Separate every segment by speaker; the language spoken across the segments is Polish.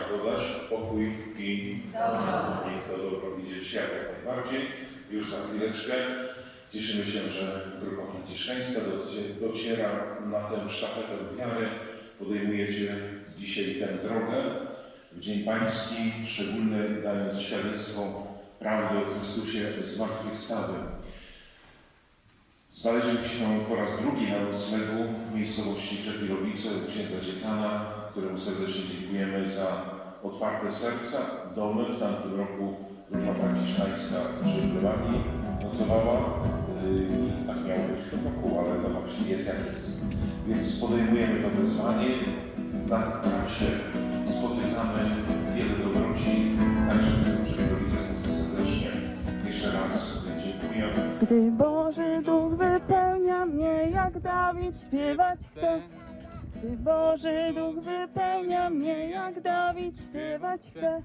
Speaker 1: dodać, pokój i niech to dobro widzieć jak najbardziej. Już za chwileczkę cieszymy się, że grupa franciszkańska docie- dociera na tę sztafetę wiary. Podejmujecie dzisiaj tę drogę w Dzień Pański, szczególny dając świadectwo prawdy o Chrystusie zmartwychwstałym. Znaleźliśmy się po raz drugi na noclegu w miejscowości Czepirowice u księdza dziekana, któremu serdecznie dziękujemy za otwarte serca. Domy w tamtym roku grupa franciszkańska przy Plewanii nocowała yy, i tak miało być w tym roku, ale no właśnie jest jak jest. Więc podejmujemy to wyzwanie. Na trasie spotykamy wiele dobroci, także w Czepirowice serdecznie jeszcze raz dziękuję.
Speaker 2: Gdy Boży Duch wypełnia mnie, jak Dawid śpiewać chcę. Gdy Boży Duch wypełnia mnie, jak Dawid śpiewać chcę.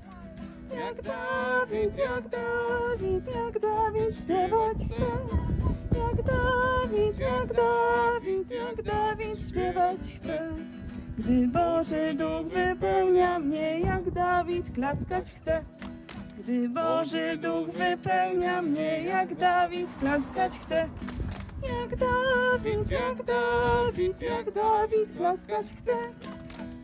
Speaker 2: Jak Dawid, jak Dawid, jak Dawid śpiewać chcę. Jak Dawid, jak Dawid, jak Dawid śpiewać chcę. Gdy Boży Duch wypełnia mnie, jak Dawid klaskać chcę. Gdy Boży Duch wypełnia mnie, jak Dawid klaskać chce. Jak Dawid, jak Dawid, jak Dawid klaskać chce.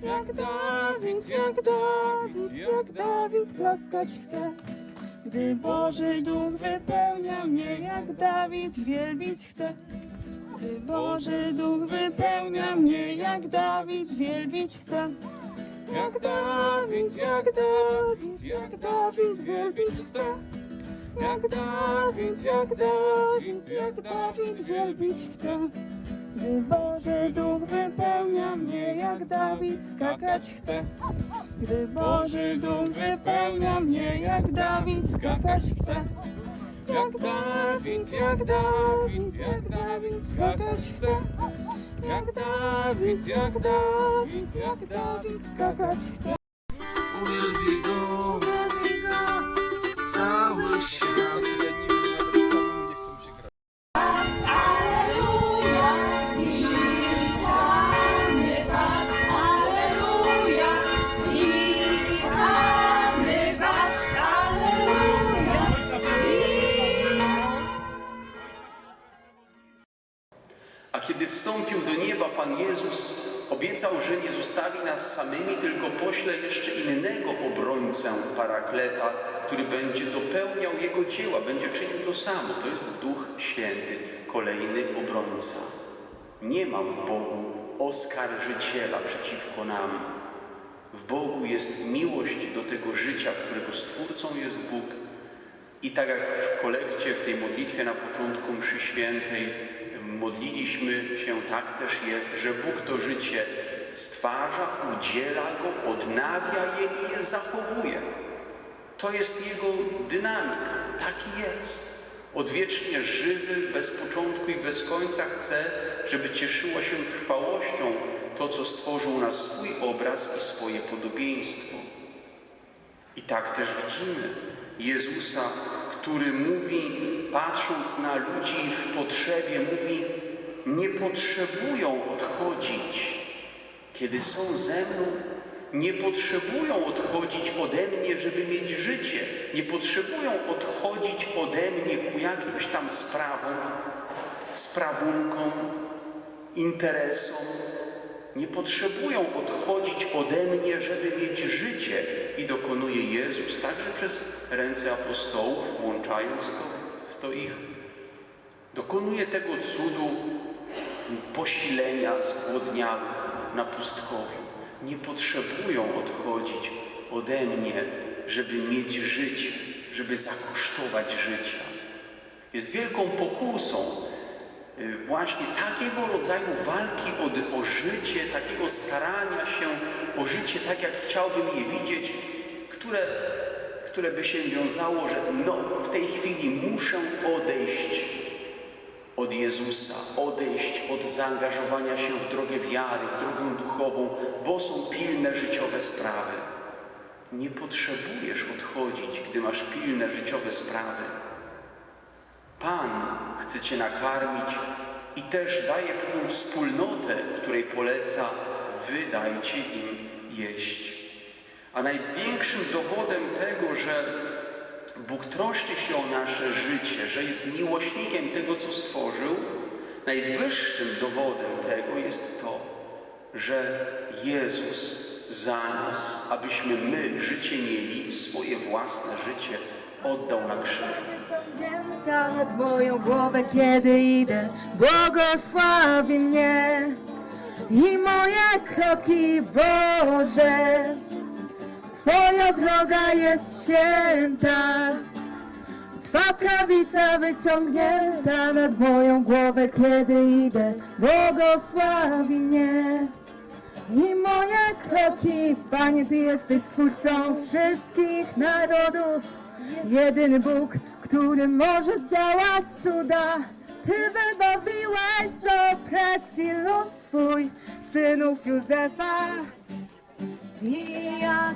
Speaker 2: Jak Dawid, jak Dawid, jak Dawid klaskać chce. Gdy Boży Duch wypełnia mnie, jak Dawid wielbić chce. Gdy Boży Duch wypełnia mnie, jak Dawid wielbić chce. Jak Dawid, jak Dawid, jak Dawid wielbić chce. Jak Dawid, jak Dawid, jak Dawid wielbić chce. Gdy Boży Duch wypełnia mnie, jak Dawid skakać chce. Gdy Boży Duch wypełnia mnie, jak Dawid skakać chce. Jak Dawid, jak Dawid, jak Dawid skakać chce. Jak Dawid, jak Dawid, jak Dawid skakać chce.
Speaker 3: Uwielbi kiedy wstąpił do nieba Pan Jezus, obiecał, że nie zostawi nas samymi, tylko pośle jeszcze innego obrońcę, parakleta, który będzie dopełniał Jego dzieła, będzie czynił to samo. To jest Duch Święty, kolejny obrońca. Nie ma w Bogu oskarżyciela przeciwko nam. W Bogu jest miłość do tego życia, którego Stwórcą jest Bóg. I tak jak w kolekcie, w tej modlitwie na początku mszy świętej modliliśmy się, tak też jest, że Bóg to życie stwarza, udziela go, odnawia je i je zachowuje. To jest Jego dynamika, taki jest. Odwiecznie żywy, bez początku i bez końca chce, żeby cieszyło się trwałością to, co stworzył na swój obraz i swoje podobieństwo. I tak też widzimy Jezusa, który mówi, patrząc na ludzi w potrzebie, mówi: Nie potrzebują odchodzić, kiedy są ze mną. Nie potrzebują odchodzić ode mnie, żeby mieć życie. Nie potrzebują odchodzić ode mnie ku jakimś tam sprawom, sprawunkom, interesom. Nie potrzebują odchodzić ode mnie, żeby mieć życie. I dokonuje Jezus także przez ręce apostołów, włączając to w to ich. Dokonuje tego cudu posilenia zgłodniałych na pustkowiu. Nie potrzebują odchodzić ode mnie, żeby mieć życie, żeby zakosztować życia. Jest wielką pokusą y, właśnie takiego rodzaju walki o, o życie, takiego starania się o życie tak, jak chciałbym je widzieć, które, które by się wiązało, że no, w tej chwili muszę odejść od Jezusa, odejść od zaangażowania się w drogę wiary, w drogę duchową, bo są pilne życiowe sprawy. Nie potrzebujesz odchodzić, gdy masz pilne życiowe sprawy. Pan chce Cię nakarmić i też daje pewną wspólnotę, której poleca, wy dajcie im jeść. A największym dowodem tego, że Bóg troszczy się o nasze życie, że jest miłośnikiem tego, co stworzył, najwyższym dowodem tego jest to, że Jezus za nas, abyśmy my życie mieli, swoje własne życie oddał na krzyżu.
Speaker 4: Nad moją głowę, kiedy idę, błogosławi mnie i moje kroki, Boże. Twoja droga jest święta, Twa prawica wyciągnięta nad moją głowę, kiedy idę, błogosławi mnie. I moje kroki, Panie, Ty jesteś Stwórcą wszystkich narodów. Jedyny Bóg, który może zdziałać cuda. Ty wybawiłeś z opresji lud swój, synów Józefa i